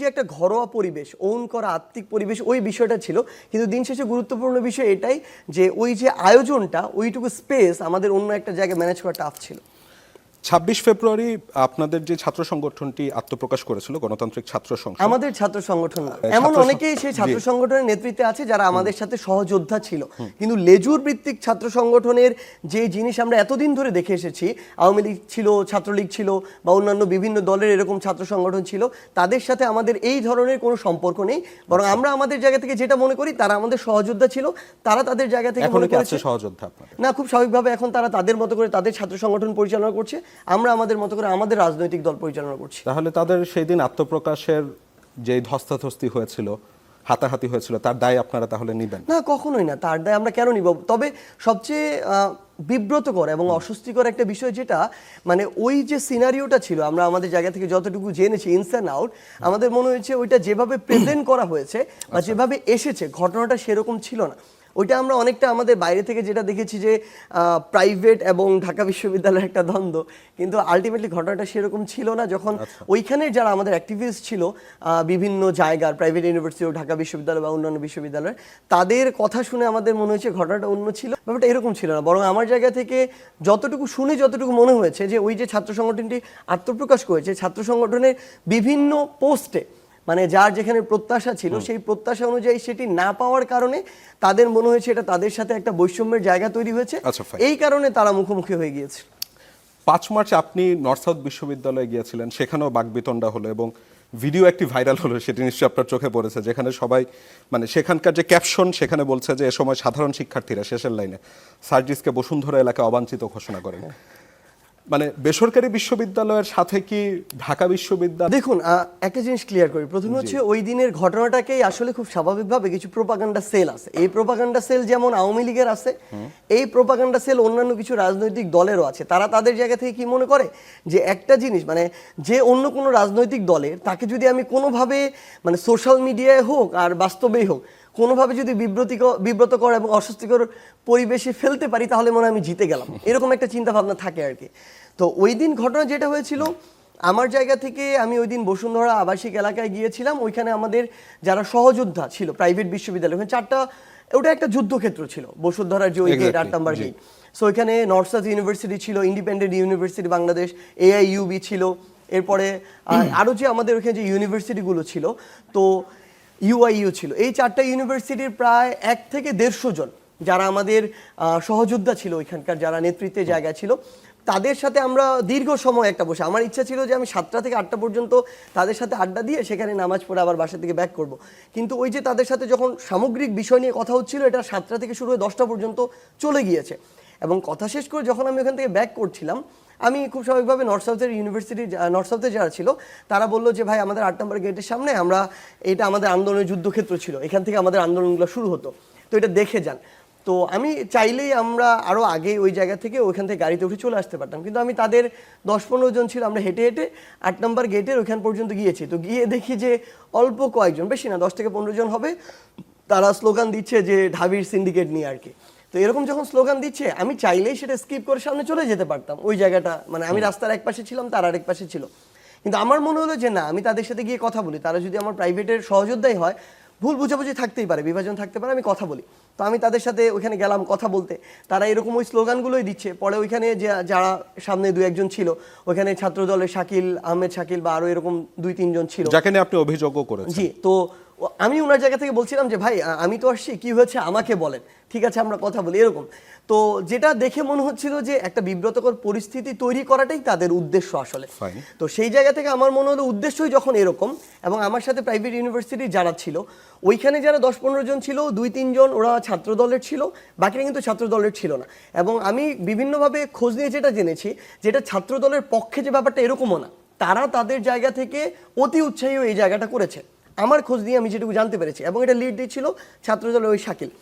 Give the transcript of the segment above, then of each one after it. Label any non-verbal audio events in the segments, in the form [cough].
যে একটা ঘরোয়া পরিবেশ ওন করা, আত্মিক পরিবেশ, ওই বিষয়টা ছিল। কিন্তু দিন শেষে গুরুত্বপূর্ণ বিষয় এটাই যে, ওই যে আয়োজনটা, ওইটুকু স্পেস আমাদের অন্য একটা জায়গায় ম্যানেজ করা টাফ ছিল। ছাব্বিশ ফেব্রুয়ারি আপনাদের যে ছাত্র সংগঠনটি আত্মপ্রকাশ করেছিল গণতান্ত্রিক ছাত্র সংসদ। আমাদের ছাত্র সংগঠন এমন অনেকেই সেই ছাত্র সংগঠনের নেতৃত্বে আছে যারা আমাদের সাথে সহযোদ্ধা ছিল। কিন্তু লেজুর ভিত্তিক ছাত্র সংগঠনের যে জিনিস আমরা এতদিন ধরে দেখে এসেছি আওয়ামী লীগ ছিল ছাত্রলীগ ছিল বা অন্যান্য বিভিন্ন দলের এরকম ছাত্র সংগঠন ছিল তাদের সাথে আমাদের এই ধরনের কোনো সম্পর্ক নেই। বরং আমরা আমাদের জায়গা থেকে যেটা মনে করি তারা আমাদের সহযোদ্ধা ছিল তারা তাদের জায়গা থেকে মনে করেছে সহযোদ্ধা না খুব স্বাভাবিকভাবে এখন তারা তাদের মতো করে তাদের ছাত্র সংগঠন পরিচালনা করছে। আমরা আমাদের মতো করে আমাদের রাজনৈতিক দল পরিচালনা করছি। তাহলে তাদের সেই দিন আত্মপ্রকাশের যে ধস্তাধস্তি হয়েছিল হাতাহাতি হয়েছিল তার দায় আপনারা তাহলে নিবেন? না কখনোই না তার দায় আমরা কেন নিব? তবে সবচেয়ে আহ, বিব্রতকর এবং অস্বস্তিকর একটা বিষয় যেটা মানে ওই যে সিনারিওটা ছিল আমরা আমাদের জায়গা থেকে যতটুকু জেনেছি ইনস অ্যান্ড আউট আমাদের মনে হয়েছে ওইটা যেভাবে [clears throat] প্রেজেন্ট করা হয়েছে বা যেভাবে এসেছে ঘটনাটা সেরকম ছিল না। ওইটা আমরা অনেকটা আমাদের বাইরে থেকে যেটা দেখেছি যে প্রাইভেট এবং ঢাকা বিশ্ববিদ্যালয়ের একটা দ্বন্দ্ব। কিন্তু আলটিমেটলি ঘটনাটা সেরকম ছিল না। যখন ওইখানে যারা আমাদের অ্যাক্টিভিস্ট ছিল বিভিন্ন জায়গার প্রাইভেট ইউনিভার্সিটি ও ঢাকা বিশ্ববিদ্যালয় বা অন্যান্য বিশ্ববিদ্যালয় তাদের কথা শুনে আমাদের মনে হয়েছে ঘটনাটা অন্য ছিল। ব্যাপারটা এরকম ছিল না। বরং আমার জায়গা থেকে যতটুকু শুনে যতটুকু মনে হয়েছে যে ওই যে ছাত্র সংগঠনটি আত্মপ্রকাশ করেছে ছাত্র সংগঠনের বিভিন্ন পোস্টে মানে যার যেখানে প্রত্যাশা ছিল সেই প্রত্যাশা অনুযায়ী সেটি না পাওয়ার কারণে তাদের মনে হয়েছে এটা তাদের সাথে একটা বৈষম্যের জায়গা তৈরি হয়েছে। আচ্ছা, এই কারণে তারা মুখোমুখি হয়ে গিয়েছে। পাঁচ মার্চ আপনি নর্থ সাউথ বিশ্ববিদ্যালয়ে গিয়েছিলেন সেখানেও বাকবিতণ্ডা হলো এবং ভিডিও একটি ভাইরাল হলো সেটি নিশ্চয়ই আপনার চোখে পড়েছে যেখানে সবাই মানে সেখানকার যে ক্যাপশন সেখানে বলছে যে এ সময় সাধারণ শিক্ষার্থীরা শেষের লাইনে সার্জিসকে বসুন্ধরা এলাকায় অবাঞ্ছিত ঘোষণা করেন। মানে বেসরকারি বিশ্ববিদ্যালয়ের সাথে কি ঢাকা বিশ্ববিদ্যালয়? দেখুন একটা জিনিস ক্লিয়ার করি। প্রথমে হচ্ছে ওই দিনের ঘটনাটাকেই আসলে খুব স্বাভাবিকভাবে কিছু প্রোপাগান্ডা সেল আছে। এই প্রোপাগান্ডা সেল যেমন আওয়ামী লীগের আছে এই প্রোপাগান্ডা সেল অন্যান্য কিছু রাজনৈতিক দলেরও আছে। তারা তাদের জায়গা থেকে কি মনে করে? যে একটা জিনিস মানে যে অন্য কোনো রাজনৈতিক দলের তাকে যদি আমি কোনোভাবে মানে সোশ্যাল মিডিয়ায় হোক আর বাস্তবেই হোক কোনোভাবে যদি বিব্রতিকর বিব্রতকর এবং অস্বস্তিকর পরিবেশে ফেলতে পারি তাহলে মনে হয় আমি জিতে গেলাম। এরকম একটা চিন্তা ভাবনা থাকে আর কি। তো ওই দিন ঘটনা যেটা হয়েছিল আমার জায়গা থেকে আমি ওই দিন বসুন্ধরা আবাসিক এলাকায় গিয়েছিলাম। ওইখানে আমাদের যারা সহযোদ্ধা ছিল প্রাইভেট বিশ্ববিদ্যালয় ওখানে চারটা ওটা একটা যুদ্ধক্ষেত্র ছিল বসুন্ধরার যে ওই গেট আট নাম্বার। গেট সো ওইখানে নর্থ সাউথ ইউনিভার্সিটি ছিল ইন্ডিপেন্ডেন্ট ইউনিভার্সিটি বাংলাদেশ এআইইউবি ছিল। এরপরে আহ, আরও যে আমাদের ওখানে যে ইউনিভার্সিটিগুলো ছিল তো ইউআইইউ ছিল। এই চারটা ইউনিভার্সিটির প্রায় এক থেকে দেড়শো জন যারা আমাদের সহযোদ্ধা ছিল ওইখানকার, যারা নেতৃত্বে জায়গা ছিল, তাদের সাথে আমরা দীর্ঘ সময় একটা বসে। আমার ইচ্ছা ছিল যে আমি সাতটা থেকে আটটা পর্যন্ত তাদের সাথে আড্ডা দিয়ে সেখানে নামাজ পড়ে আবার বাসা থেকে ব্যাক করব। কিন্তু ওই যে তাদের সাথে যখন সামগ্রিক বিষয় নিয়ে কথা হচ্ছিল, এটা সাতটা থেকে শুরু হয়ে দশটা পর্যন্ত চলে গিয়েছে। এবং কথা শেষ করে যখন আমি ওখান থেকে ব্যাক করছিলাম, আমি খুব স্বাভাবিকভাবে নর্থ সাউথের ইউনিভার্সিটি নর্থ সাউথে যারা ছিল, তারা বলল যে, ভাই, আমাদের আট নম্বর গেটের সামনে আমরা, এটা আমাদের আন্দোলনের যুদ্ধক্ষেত্র ছিল। এখান থেকে আমাদের আন্দোলনগুলো শুরু হতো। তো এটা দেখে যান। তো আমি চাইলেই আমরা আরও আগে ওই জায়গা থেকে ওইখান থেকে গাড়িতে উঠে চলে আসতে পারতাম। কিন্তু আমি তাদের দশ পনেরো জন ছিল, আমরা হেঁটে হেঁটে আট নম্বর গেটের ওইখান পর্যন্ত গিয়েছি। তো গিয়ে দেখি যে, অল্প কয়েকজন, বেশি না, দশ থেকে পনেরো জন হবে, তারা স্লোগান দিচ্ছে যে, ঢাবির সিন্ডিকেট নিয়ে আর কি। তো এরকম যখন স্লোগান দিচ্ছে আমি চাইলেই সেটা স্কিপ করে সামনে চলে যেতে পারতাম। ওই জায়গাটা মানে আমি রাস্তার এক পাশে ছিলাম তার আরেক পাশে ছিল। কিন্তু আমার মনে হলো যে না আমি তাদের সাথে গিয়ে কথা বলি। তারা যদি আমার প্রাইভেটের সহযোদ্ধাই হয় ভুল বুঝাবুঝি থাকতেই পারে বিভাজন থাকতে পারে আমি কথা বলি। তো আমি তাদের সাথে ওইখানে গেলাম কথা বলতে। তারা এরকম ওই স্লোগানগুলোই দিচ্ছে। পরে ওইখানে যে যারা সামনে দু একজন ছিল ওইখানে ছাত্র দলের শাকিল আহমেদ শাকিল বা আরও এরকম দুই তিনজন ছিল। যাকে নিয়ে আপনি অভিযোগও করেছেন। জি তো আমি ওনার জায়গা থেকে বলছিলাম যে ভাই আমি তো আসছি কি হয়েছে আমাকে বলেন। ঠিক আছে আমরা কথা বলি এরকম। তো যেটা দেখে মনে হচ্ছিল যে একটা বিব্রতকর পরিস্থিতি তৈরি করাটাই তাদের উদ্দেশ্য আসলে। তো সেই জায়গা থেকে আমার মনে হলো উদ্দেশ্যই যখন এরকম এবং আমার সাথে প্রাইভেট ইউনিভার্সিটি যারা ছিল ওইখানে যারা দশ পনেরো জন ছিল দুই তিনজন ওরা ছাত্র দলের ছিল বাকিরা কিন্তু ছাত্র দলের ছিল না। এবং আমি বিভিন্নভাবে খোঁজ নিয়ে যেটা জেনেছি যেটা ছাত্র দলের পক্ষে যে ব্যাপারটা এরকমও না তারা তাদের জায়গা থেকে অতি উৎসাহী এই জায়গাটা করেছে। আমার খোঁজ দিয়ে আমি যেটুকু জানতে পেরেছি এবং এটা লিড দিচ্ছিল ছাত্রদলের ওই শাকিল।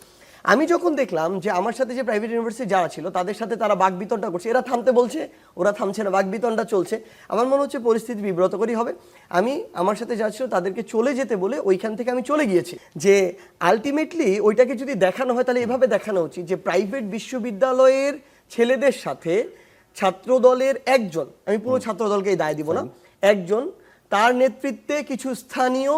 আমি যখন দেখলাম যে আমার সাথে যে প্রাইভেট ইউনিভার্সিটি যারা ছিল তাদের সাথে তারা বাঘ বাগবিতণ্ডা করছে। এরা থামতে বলছে ওরা থামছে না বাঘ বাগবিতণ্ডা চলছে। আমার মনে হচ্ছে পরিস্থিতি বিব্রত বিব্রতকরই হবে। আমি আমার সাথে যা ছিল তাদেরকে চলে যেতে বলে ওইখান থেকে আমি চলে গিয়েছি। যে আলটিমেটলি ওইটাকে যদি দেখানো হয় তাহলে এভাবে দেখানো উচিত যে প্রাইভেট বিশ্ববিদ্যালয়ের ছেলেদের সাথে ছাত্র দলের একজন আমি পুরো ছাত্র দলকেই দায় দিব না একজন তার নেতৃত্বে কিছু স্থানীয়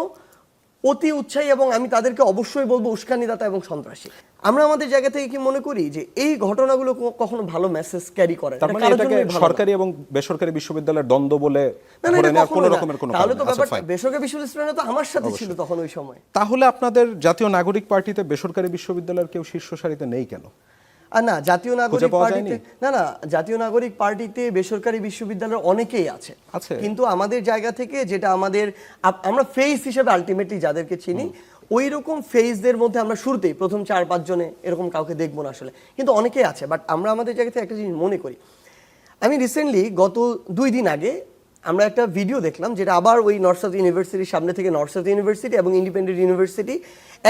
অতি উৎসাহী এবং আমি তাদেরকে অবশ্যই বলব উস্কানিদাতা এবং সন্ত্রাসী। আমরা আমাদের জায়গা থেকে কি মনে করি যে এই ঘটনাগুলো কখনো ভালো মেসেজ ক্যারি করে মানে। সরকারি এবং বেসরকারি বিশ্ববিদ্যালয়ের দ্বন্দ্ব বলে কোনো রকমের কোনো তাহলে তো আচ্ছা, ব্যাপারটা বেসরকারি বিশ্ববিদ্যালয় তো আমার সাথে ছিল তখন ওই সময়। তাহলে আপনাদের জাতীয় নাগরিক পার্টিতে বেসরকারি বিশ্ববিদ্যালয়ের কেউ শীর্ষ সারিতে নেই কেন? না জাতীয় নাগরিক পার্টিতে না না জাতীয় নাগরিক পার্টিতে বেসরকারি বিশ্ববিদ্যালয়ের অনেকেই আছে? কিন্তু আমাদের জায়গা থেকে যেটা আমাদের আমরা ফেস হিসেবে আলটিমেটলি যাদেরকে চিনি ওই রকম ফেজদের মধ্যে আমরা শুরুতেই প্রথম চার পাঁচ জনে এরকম কাউকে দেখব না আসলে। কিন্তু অনেকেই আছে বাট আমরা আমাদের জায়গা থেকে একটা জিনিস মনে করি। আমি রিসেন্টলি গত দুই দিন আগে আমরা একটা ভিডিও দেখলাম যেটা আবার ওই নর্থ সাউথ ইউনিভার্সিটির সামনে থেকে নর্থ সাউথ ইউনিভার্সিটি এবং ইন্ডিপেন্ডেন্ট ইউনিভার্সিটি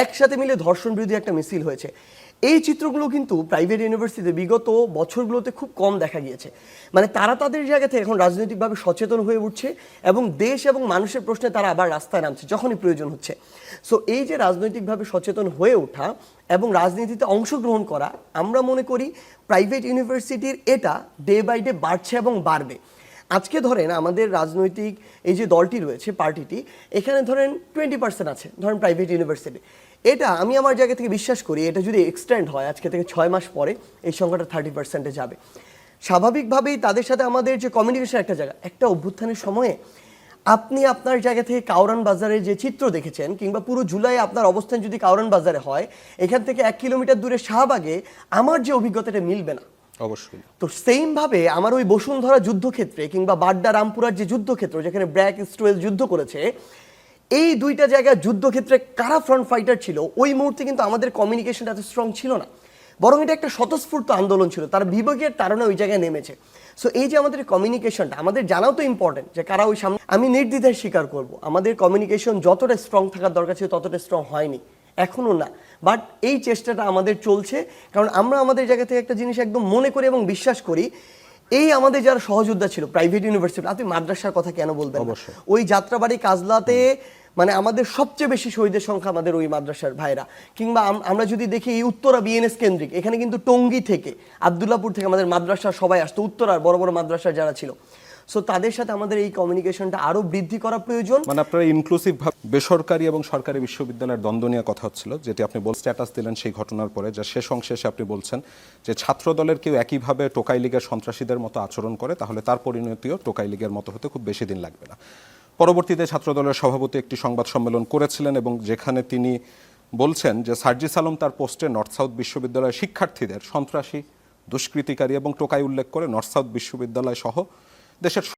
একসাথে মিলে ধর্ষণ বিরোধী একটা মিছিল হয়েছে। এই চিত্রগুলো কিন্তু প্রাইভেট ইউনিভার্সিটিতে বিগত বছরগুলোতে খুব কম দেখা গিয়েছে। মানে তারা তাদের জায়গা থেকে এখন রাজনৈতিকভাবে সচেতন হয়ে উঠছে এবং দেশ এবং মানুষের প্রশ্নে তারা আবার রাস্তায় নামছে, যখনই প্রয়োজন হচ্ছে। সো এই যে রাজনৈতিকভাবে সচেতন হয়ে ওঠা এবং রাজনীতিতে অংশগ্রহণ করা, আমরা মনে করি প্রাইভেট ইউনিভার্সিটির এটা ডে বাই ডে বাড়ছে এবং বাড়বে। আজকে ধরেন আমাদের রাজনৈতিক এই যে দলটি রয়েছে, পার্টিটি, এখানে ধরেন টোয়েন্টি পার্সেন্ট আছে, ধরেন প্রাইভেট ইউনিভার্সিটি এটা আমি আমার জায়গা থেকে বিশ্বাস করি এটা যদি এক্সটেন্ড হয় আজকে থেকে ছয় মাস পরে এই সংখ্যাটা থার্টি পার্সেন্টে যাবে। স্বাভাবিকভাবেই তাদের সাথে আমাদের যে কমিউনিকেশন একটা জায়গা একটা অভ্যুত্থানের সময়ে আপনি আপনার জায়গা থেকে কাউরান বাজারে যে চিত্র দেখেছেন কিংবা পুরো জুলাই আপনার অবস্থান যদি কাউরান বাজারে হয় এখান থেকে এক কিলোমিটার দূরে শাহবাগে আমার যে অভিজ্ঞতাটা মিলবে না। অবশ্যই। তো সেম ভাবে আমার ওই বসুন্ধরা যুদ্ধক্ষেত্রে কিংবা বাড্ডা রামপুরার যে যুদ্ধক্ষেত্র যেখানে ব্র্যাক স্ট্রোয়েল যুদ্ধ করেছে এই দুইটা জায়গায় যুদ্ধক্ষেত্রে কারা ফ্রন্ট ফাইটার ছিল ওই মুহূর্তে কিন্তু আমাদের কমিউনিকেশনটা এত স্ট্রং ছিল না। বরং এটা একটা স্বতঃস্ফূর্ত আন্দোলন ছিল তারা বিবেকের কারণে ওই জায়গায় নেমেছে। সো এই যে আমাদের কমিউনিকেশনটা আমাদের জানাও তো ইম্পর্টেন্ট যে কারা ওই সামনে আমি নির্দ্বিধায় স্বীকার করব আমাদের কমিউনিকেশন যতটা স্ট্রং থাকার দরকার ছিল ততটা স্ট্রং হয়নি এখনও না। বাট এই চেষ্টাটা আমাদের চলছে কারণ আমরা আমাদের জায়গা থেকে একটা জিনিস একদম মনে করি এবং বিশ্বাস করি এই আমাদের যারা সহযোদ্ধা ছিল প্রাইভেট ইউনিভার্সিটি আপনি মাদ্রাসার কথা কেন বলবেন? ওই যাত্রাবাড়ি কাজলাতে মানে আমাদের সবচেয়ে বেশি শহীদের সংখ্যা আমাদের ওই মাদ্রাসার ভাইরা। কিংবা আমরা যদি দেখি এই উত্তরা বিএনএস কেন্দ্রিক, এখানে কিন্তু টঙ্গী থেকে, আবদুল্লাপুর থেকে আমাদের মাদ্রাসার সবাই আসতো, উত্তরার বড় বড় মাদ্রাসার যারা ছিল। সো তাদের সাথে আমাদের এই কমিউনিকেশনটা আরও বৃদ্ধি করা প্রয়োজন। মানে আপনারা ইনক্লুসিভ বেসরকারি এবং সরকারি বিশ্ববিদ্যালয়ের দ্বন্দ্ব নিয়ে কথা হচ্ছিল, যেটি আপনি বল স্ট্যাটাস দিলেন সেই ঘটনার পরে, যা শেষ অংশে এসে আপনি বলছেন যে ছাত্র দলের কেউ একইভাবে টোকাই লীগের সন্ত্রাসীদের মতো আচরণ করে, তাহলে তার পরিণতিও টোকাই লীগের মতো হতে খুব বেশি দিন লাগবে না। পরবর্তীতে ছাত্রদলের সভাপতি একটি সংবাদ সম্মেলন করেছিলেন এবং যেখানে তিনি বলছেন যে সার্জিস আলম তার পোস্টে নর্থ সাউথ বিশ্ববিদ্যালয়ের শিক্ষার্থীদের সন্ত্রাসী, দুষ্কৃতিকারী এবং টোকাই উল্লেখ করে নর্থ সাউথ বিশ্ববিদ্যালয় সহ দেশের